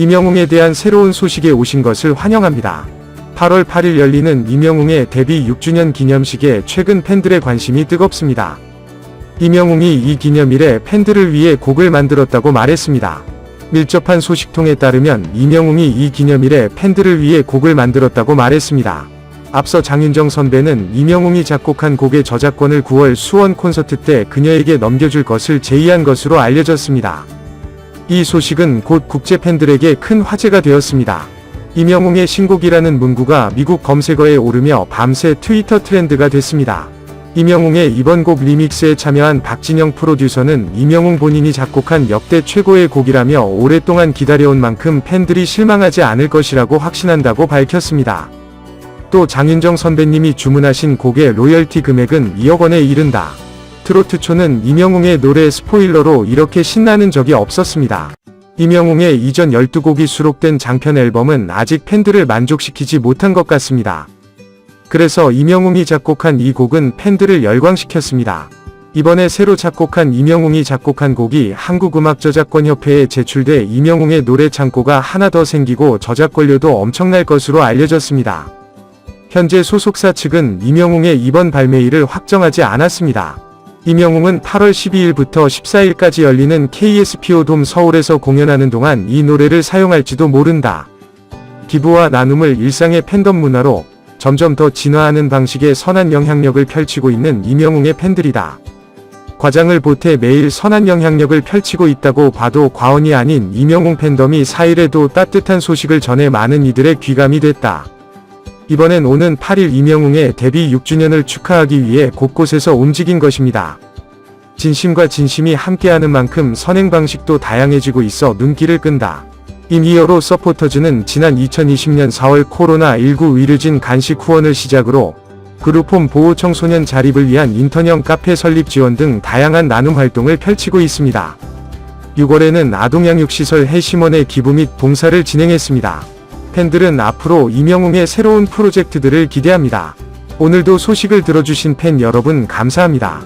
이명웅에 대한 새로운 소식에 오신 것을 환영합니다. 8월 8일 열리는 이명웅의 데뷔 6주년 기념식에 최근 팬들의 관심이 뜨겁습니다. 이명웅이 이 기념일에 팬들을 위해 곡을 만들었다고 말했습니다. 밀접한 소식통에 따르면 이명웅이 이 기념일에 팬들을 위해 곡을 만들었다고 말했습니다. 앞서 장윤정 선배는 이명웅이 작곡한 곡의 저작권을 9월 수원 콘서트 때 그녀에게 넘겨줄 것을 제의한 것으로 알려졌습니다. 이 소식은 곧 국제 팬들에게 큰 화제가 되었습니다. 이명웅의 신곡이라는 문구가 미국 검색어에 오르며 밤새 트위터 트렌드가 됐습니다. 이명웅의 이번 곡 리믹스에 참여한 박진영 프로듀서는 이명웅 본인이 작곡한 역대 최고의 곡이라며 오랫동안 기다려온 만큼 팬들이 실망하지 않을 것이라고 확신한다고 밝혔습니다. 또 장윤정 선배님이 주문하신 곡의 로열티 금액은 2억 원에 이른다. 트로트초는 이명웅의 노래 스포일러로 이렇게 신나는 적이 없었습니다. 이명웅의 이전 12곡이 수록된 장편 앨범은 아직 팬들을 만족시키지 못한 것 같습니다. 그래서 이명웅이 작곡한 이 곡은 팬들을 열광시켰습니다. 이번에 새로 작곡한 이명웅이 작곡한 곡이 한국음악저작권협회에 제출돼 이명웅의 노래 창고가 하나 더 생기고 저작권료도 엄청날 것으로 알려졌습니다. 현재 소속사 측은 이명웅의 이번 발매일을 확정하지 않았습니다. 이명웅은 8월 12일부터 14일까지 열리는 KSPO 돔 서울에서 공연하는 동안 이 노래를 사용할지도 모른다. 기부와 나눔을 일상의 팬덤 문화로 점점 더 진화하는 방식의 선한 영향력을 펼치고 있는 이명웅의 팬들이다. 과장을 보태 매일 선한 영향력을 펼치고 있다고 봐도 과언이 아닌 이명웅 팬덤이 4일에도 따뜻한 소식을 전해 많은 이들의 귀감이 됐다. 이번엔 오는 8일 이명웅의 데뷔 6주년을 축하하기 위해 곳곳에서 움직인 것입니다. 진심과 진심이 함께하는 만큼 선행 방식도 다양해지고 있어 눈길을 끈다. 이미어로 서포터즈는 지난 2020년 4월 코로나19 의료진 간식 후원을 시작으로 그룹홈 보호 청소년 자립을 위한 인턴형 카페 설립 지원 등 다양한 나눔 활동을 펼치고 있습니다. 6월에는 아동양육시설 해심원의 기부 및 봉사를 진행했습니다. 팬들은 앞으로 이명웅의 새로운 프로젝트들을 기대합니다. 오늘도 소식을 들어주신 팬 여러분 감사합니다.